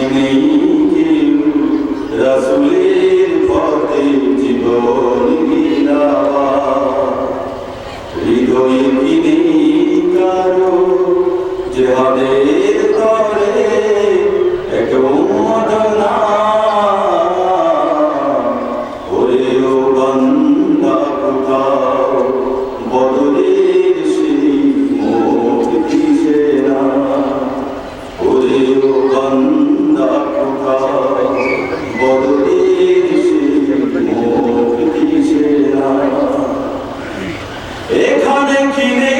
i name. 주님의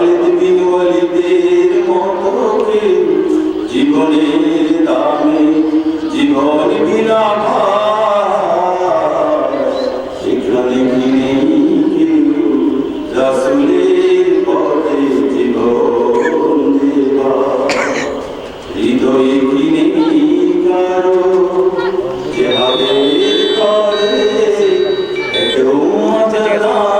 পৃথিবী বলিদের মতো জীবনের দামে জীবন বিনা সেখানে কি নেই কিন্তু রাসুলের পথে জীবন দেবা হৃদয়ে কি নেই কারও যেভাবে করে এত মজাদার